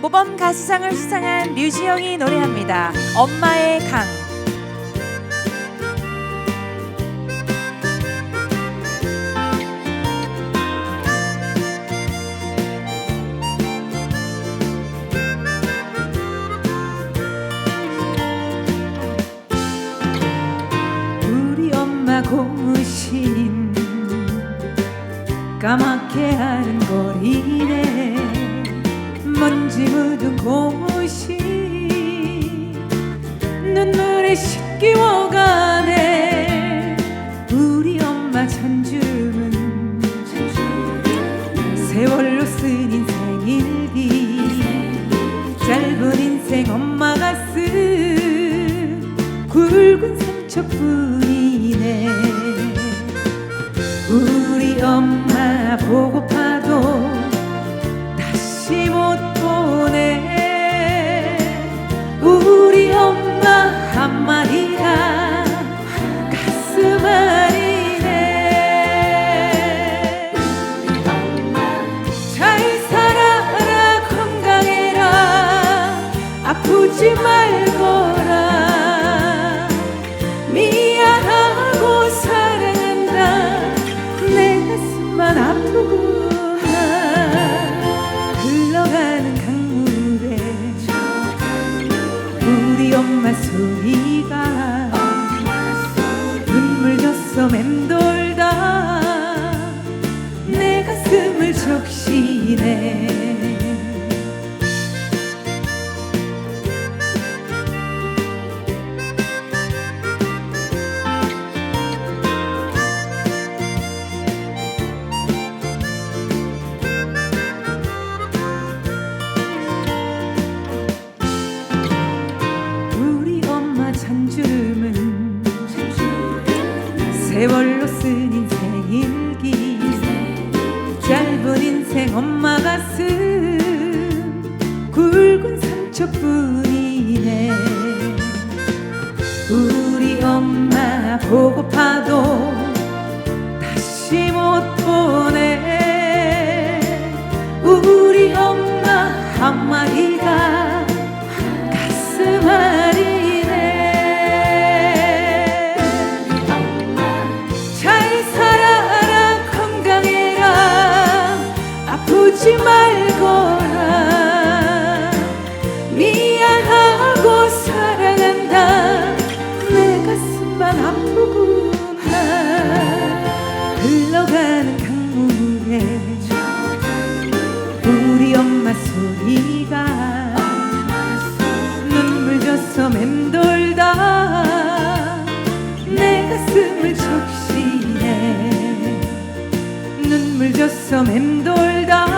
모범 가수상을 수상한 류지영이 노래합니다. 엄마의 강. 우리 엄마 고무신 까맣게 하는 거리네 먼지 묻은 고무신. 눈물에 씻기워가네. 우리 엄마 잔주는 세월로 쓴 인생 일기. 짧은 인생 엄마가 쓴 굵은 상처뿐이네. 우리 엄마 보고파 아프지 말거라. 미안하고 사랑한다. 내 가슴만 아프구나 흘러가는 강물에 우리 엄마 소리가 눈물 젖어 맴돌다. 내 가슴을 적시네 상처뿐이네. 우리 엄마 보고파도 가슴만 아프구나 흘러가는 강물에 우리 엄마 소리가 눈물 젖어 맴돌다 내 가슴을 적시네 눈물 젖어 맴돌다